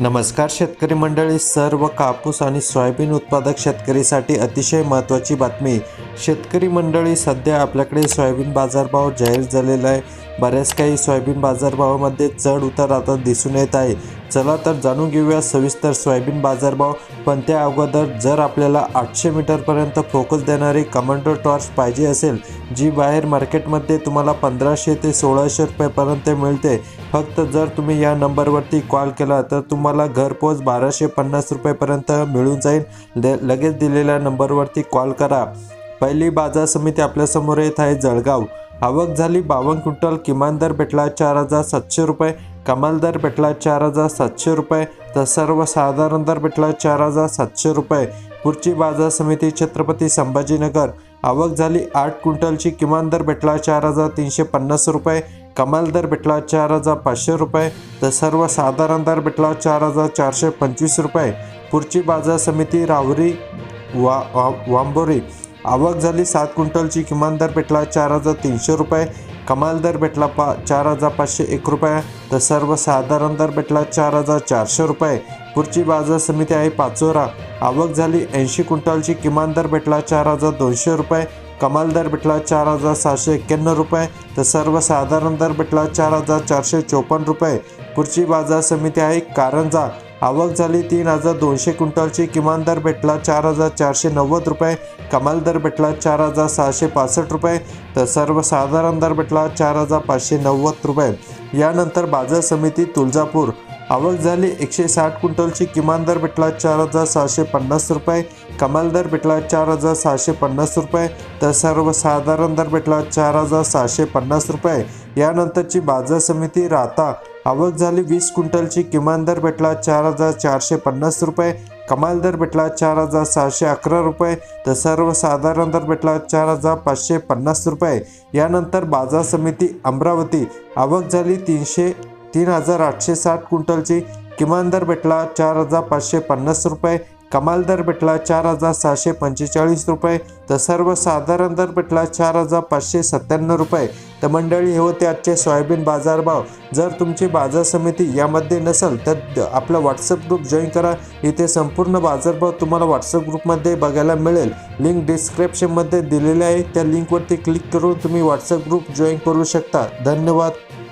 नमस्कार शेतकरी मंडळी. सर्व कापूस आणि सोयाबीन उत्पादक शेतकरीसाठी अतिशय महत्त्वाची बातमी. शेतकरी मंडळी सध्या आपल्याकडे सोयाबीन बाजारभाव जाहीर झालेला आहे. बऱ्याच काही सोयाबीन बाजारभावामध्ये चढ उतार आता दिसून येत आहे. चला तर जाणून घेऊया सविस्तर सोयाबीन बाजारभाव. पण त्या अगोदर जर आपल्याला आठशे मीटरपर्यंत फोकस देणारी कमांडो टॉर्च पाहिजे असेल जी बाहेर मार्केटमध्ये तुम्हाला पंधराशे ते सोळाशे रुपयेपर्यंत मिळते. फक्त जर तुम्ही या नंबरवरती कॉल केला तर तुम्हाला घरपोच बाराशे पन्नास रुपयेपर्यंत मिळून जाईल. लगेच दिलेल्या नंबरवरती कॉल करा. पहिली बाजार समिती आपल्यासमोर येत आहे जळगाव. आवक झाली बावन्न क्विंटल किमान दर भेटला चार हजार सातशे रुपये. कमाल दर भेटला चार हजार सातशे रुपये. तर सर्वसाधारण दर भेटला चार हजार सातशे रुपये. पुढची बाजार समिती छत्रपती संभाजीनगर. आवक झाली आठ क्विंटलची किमान दर भेटला चार हजार तीनशे पन्नास रुपये. कमाल दर भेटला चार हजार पाचशे रुपये. तर सर्वसाधारण दर भेटला चार हजार चारशे पंचवीस रुपये. पुढची बाजार समिती राहुरी वा वा वांबोरी. आवक झाली सात क्विंटलची. किमान दर भेटला चार हजार तीनशे रुपये. कमाल दर भेटला पा चार हजार पाचशे एक रुपये. तर सर्वसाधारण दर भेटला चार हजार चारशे रुपये. पुढची बाजार समिती आहे पाचोरा. आवक झाली ऐंशी क्विंटलची. किमान दर भेटला चार हजार दोनशे रुपये. कमाल दर भेटला चार हजार सहाशे एक्क्याण्णव रुपये. तर सर्वसाधारण दर भेटला चार हजार चारशे चोपन्न रुपये. पुढची बाजार समिती आहे कारंजा. आवक झाली तीन हजार दोनशे क्विंटलची. किमान दर भेटला चार हजार चारशे नव्वद रुपये. कमाल दर भेटला चार हजार सहाशे पासष्ट रुपये. तर सर्वसाधारण दर भेटला चार हजार पाचशे नव्वद रुपये. यानंतर बाजार समिती तुळजापूर. आवक झाली एकशे साठ क्विंटलची. किमान दर भेटला चार हजार सहाशे पन्नास रुपये. कमाल दर भेटला चार हजार सहाशे पन्नास रुपये. तर सर्वसाधारण दर भेटला चार हजार सहाशे पन्नास रुपये. यानंतरची बाजार समिती राहता. आवक झाली वीस क्विंटलची किमान दर भेटला चार हजार चारशे पन्नास रुपये कमाल दर भेटला चार हजार सहाशे अकरा रुपये तर सर्वसाधारण दर भेटला चार हजार पाचशे पन्नास रुपये. यानंतर बाजार समिती अमरावती आवक झाली तीनशे तीन हजार आठशे साठ क्विंटलची किमान दर भेटला चार हजार पाचशे पन्नास रुपये कमाल दर भेटला चार हजार सहाशे पंचेचाळीस रुपये तर सर्वसाधारण दर भेटला चार हजार पाचशे सत्त्याण्णव रुपये. तर मंडळी हे होते आजचे सोयाबीन बाजारभाव. जर तुमची बाजार समिती यामध्ये नसेल तर आपला व्हॉट्सअप ग्रुप जॉईन करा. इथे संपूर्ण बाजारभाव तुम्हाला व्हॉट्सअप ग्रुपमध्ये बघायला मिळेल. लिंक डिस्क्रिप्शनमध्ये दिलेली आहे. त्या लिंकवरती क्लिक करून तुम्ही व्हॉट्सअप ग्रुप जॉईन करू शकता. धन्यवाद.